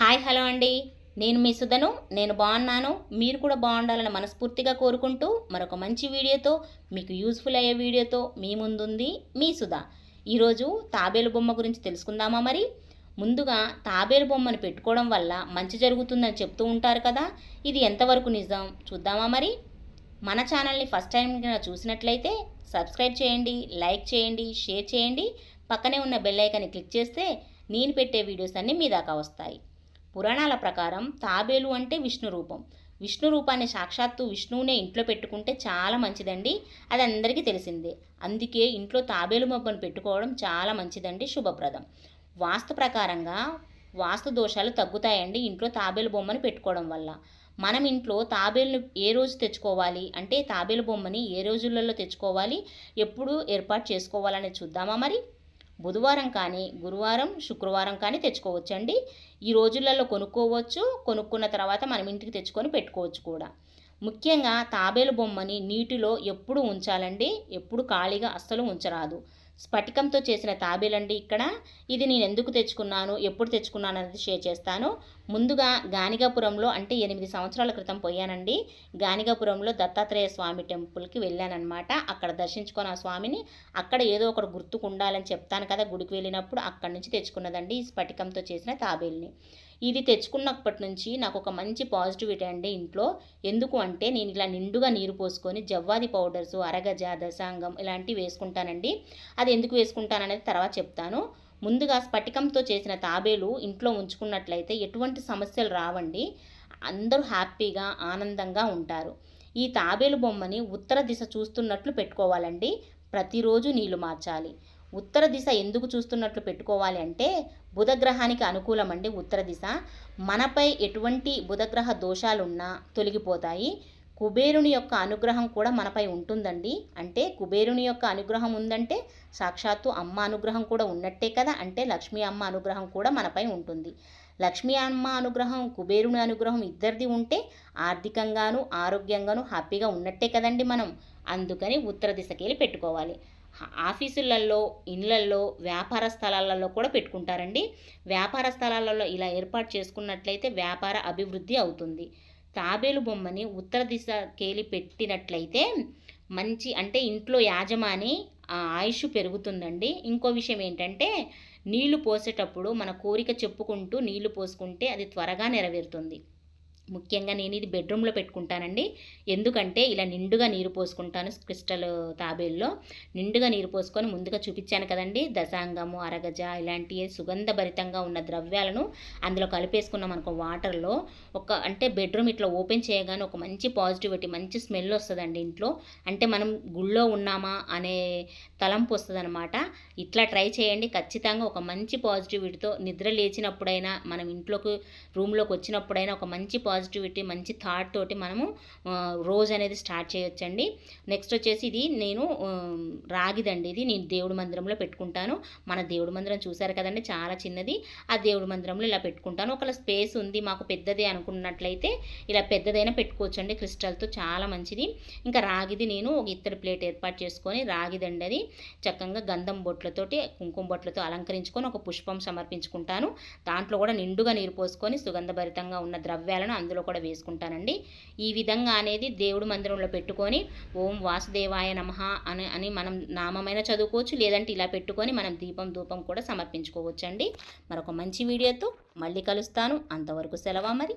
Hi hello అండి. నేను మీ సుధను. నేను బాగున్నాను. మీరు కూడా బాగుండాలని మనస్ఫూర్తిగా కోరుకుంటూ మరొక మంచి వీడియోతో మీకు యూస్ఫుల్ అయ్యే వీడియోతో మీ ముందుంది మీ సుధా. ఈరోజు తాబేలు బొమ్మ గురించి తెలుసుకుందామా మరి? ముందుగా తాబేలు బొమ్మను పెట్టుకోవడం వల్ల మంచి జరుగుతుందని చెప్తూ ఉంటారు కదా. ఇది ఎంతవరకు నిజం? చూద్దామా మరి? మన ఛానల్ని ఫస్ట్ టైం చూసినట్లయితే సబ్స్క్రైబ్ చేయండి లైక్ చేయండి షేర్ చేయండి. పక్కనే ఉన్న బెల్ ఐకాన్ని క్లిక్ చేస్తే నేను పెట్టే వీడియోస్ అన్నీ మీ దాకా వస్తాయి. పురాణాల ప్రకారం తాబేలు అంటే విష్ణు రూపం. విష్ణు రూపాన్ని సాక్షాత్తు విష్ణువునే ఇంట్లో పెట్టుకుంటే చాలా మంచిదండి అది అందరికీ తెలిసిందే. అందుకే ఇంట్లో తాబేలు మొబ్బను పెట్టుకోవడం చాలా మంచిదండి శుభప్రదం. వాస్తు ప్రకారంగా వాస్తు దోషాలు తగ్గుతాయండి ఇంట్లో తాబేలు బొమ్మను పెట్టుకోవడం వల్ల. మనం ఇంట్లో తాబేలును ఏ రోజు తెచ్చుకోవాలి? అంటే తాబేలు బొమ్మని ఏ రోజులలో తెచ్చుకోవాలి? ఎప్పుడు ఏర్పాటు చేసుకోవాలని చూద్దామా మరి? బుధవారం కానీ గురువారం శుక్రవారం కానీ తెచ్చుకోవచ్చండి. ఈ రోజులలో కొనుక్కోవచ్చు కొనుక్కున్న తర్వాత మనం ఇంటికి తెచ్చుకొని పెట్టుకోవచ్చు కూడా. ముఖ్యంగా తాబేలు బొమ్మని నీటిలో ఎప్పుడు ఉంచాలండి? ఎప్పుడు ఖాళీగా అస్సలు ఉంచరాదు. స్ఫటికంతో చేసిన తాబేలండి ఇక్కడ. ఇది నేను ఎందుకు తెచ్చుకున్నాను ఎప్పుడు తెచ్చుకున్నాను అనేది షేర్ చేస్తాను. ముందుగా గానిగాపురంలో అంటే ఎనిమిది సంవత్సరాల క్రితం పోయానండి. గానిగాపురంలో దత్తాత్రేయ స్వామి టెంపుల్కి వెళ్ళానమాట అక్కడ దర్శించుకొని ఆ స్వామిని అక్కడ ఏదో ఒకటి గుర్తుకు ఉండాలని చెప్తాను కదా గుడికి వెళ్ళినప్పుడు అక్కడి నుంచి తెచ్చుకున్నదండి ఈ స్ఫటికంతో చేసిన తాబేల్ని. ఇది తెచ్చుకున్నప్పటి నుంచి నాకు ఒక మంచి పాజిటివిటీ అండి ఇంట్లో. ఎందుకు అంటే నేను ఇలా నిండుగా నీరు పోసుకొని జవ్వాది పౌడర్స్ అరగజ దశాంగం ఇలాంటివి వేసుకుంటానండి. అది ఎందుకు వేసుకుంటాననేది తర్వాత చెప్తాను. ముందుగా స్ఫటికంతో చేసిన తాబేలు ఇంట్లో ఉంచుకున్నట్లయితే ఎటువంటి సమస్యలు రావండి. అందరూ హ్యాపీగా ఆనందంగా ఉంటారు. ఈ తాబేలు బొమ్మని ఉత్తర దిశ చూస్తున్నట్లు పెట్టుకోవాలండి. ప్రతిరోజు నీళ్ళు మార్చాలి. ఉత్తర దిశ ఎందుకు చూస్తున్నట్లు పెట్టుకోవాలి అంటే బుధగ్రహానికి అనుకూలం అండి ఉత్తర దిశ. మనపై ఎటువంటి బుధగ్రహ దోషాలున్నా తొలగిపోతాయి. కుబేరుని యొక్క అనుగ్రహం కూడా మనపై ఉంటుందండి. అంటే కుబేరుని యొక్క అనుగ్రహం ఉందంటే సాక్షాత్తు అమ్మ అనుగ్రహం కూడా ఉన్నట్టే కదా. అంటే లక్ష్మీ అమ్మ అనుగ్రహం కూడా మనపై ఉంటుంది. లక్ష్మీ అమ్మ అనుగ్రహం కుబేరుని అనుగ్రహం ఇద్దరిది ఉంటే ఆర్థికంగాను ఆరోగ్యంగాను హ్యాపీగా ఉన్నట్టే కదండి మనం. అందుకని ఉత్తర దిశకెళ్ళి పెట్టుకోవాలి. ఆఫీసులలో ఇళ్ళల్లో వ్యాపార స్థలాలలో కూడా పెట్టుకుంటారండి. వ్యాపార స్థలాలలో ఇలా ఏర్పాటు చేసుకున్నట్లయితే వ్యాపార అభివృద్ధి అవుతుంది. తాబేలు బొమ్మని ఉత్తర దిశకేలి పెట్టినట్లయితే మంచి అంటే ఇంట్లో యాజమాని ఆయుష్ పెరుగుతుందండి. ఇంకో విషయం ఏంటంటే నీళ్ళు పోసేటప్పుడు మన కోరిక చెప్పుకుంటూ నీళ్ళు పోసుకుంటే అది త్వరగా నెరవేరుతుంది. ముఖ్యంగా నేను ఇది బెడ్రూమ్లో పెట్టుకుంటానండి. ఎందుకంటే ఇలా నిండుగా నీరు పోసుకుంటాను క్రిస్టల్ తాబేల్లో. నిండుగా నీరు పోసుకొని ముందుగా చూపించాను కదండి. దశాంగము అరగజ ఇలాంటి సుగంధభరితంగా ఉన్న ద్రవ్యాలను అందులో కలిపేసుకున్నాం అనుకో వాటర్లో. ఒక అంటే బెడ్రూమ్ ఇట్లా ఓపెన్ చేయగానే ఒక మంచి పాజిటివిటీ మంచి స్మెల్ వస్తుందండి ఇంట్లో. అంటే మనం గుళ్ళో ఉన్నామా అనే తలంపు వస్తుందన్నమాట. ఇట్లా ట్రై చేయండి. ఖచ్చితంగా ఒక మంచి పాజిటివిటీతో నిద్ర లేచినప్పుడైనా మనం ఇంట్లోకి రూమ్లోకి వచ్చినప్పుడైనా ఒక మంచి పాజిటివ్ పాజిటివిటీ మంచి థాట్ తోటి మనము రోజు అనేది స్టార్ట్ చేయొచ్చండి. నెక్స్ట్ వచ్చేసి ఇది నేను రాగిదండి ఇది. నేను దేవుడి మందిరంలో పెట్టుకుంటాను. మన దేవుడి మందిరం చూసారు కదండి? చాలా చిన్నది. ఆ దేవుడి మందిరంలో ఇలా పెట్టుకుంటాను. ఒకవేళ స్పేస్ ఉంది మాకు పెద్దది అనుకున్నట్లయితే ఇలా పెద్దదైనా పెట్టుకోవచ్చండి. క్రిస్టల్తో చాలా మంచిది. ఇంకా రాగిది నేను ఒక ఇత్తడి ప్లేట్ ఏర్పాటు చేసుకొని రాగిదండి అది. చక్కగా గంధం బొట్లతోటి కుంకుమ బొట్లతో అలంకరించుకొని ఒక పుష్పం సమర్పించుకుంటాను. దాంట్లో కూడా నిండుగా నీరు పోసుకొని సుగంధభరితంగా ఉన్న ద్రవ్యాలను అందులో కూడా వేసుకుంటానండి. ఈ విధంగా అనేది దేవుడు మందిరంలో పెట్టుకొని ఓం వాసుదేవాయ నమ అని అని మనం నామమైన చదువుకోవచ్చు. లేదంటే ఇలా పెట్టుకొని మనం దీపం ధూపం కూడా సమర్పించుకోవచ్చు అండి మరొక మంచి వీడియోతో మళ్ళీ కలుస్తాను. అంతవరకు సెలవా మరి?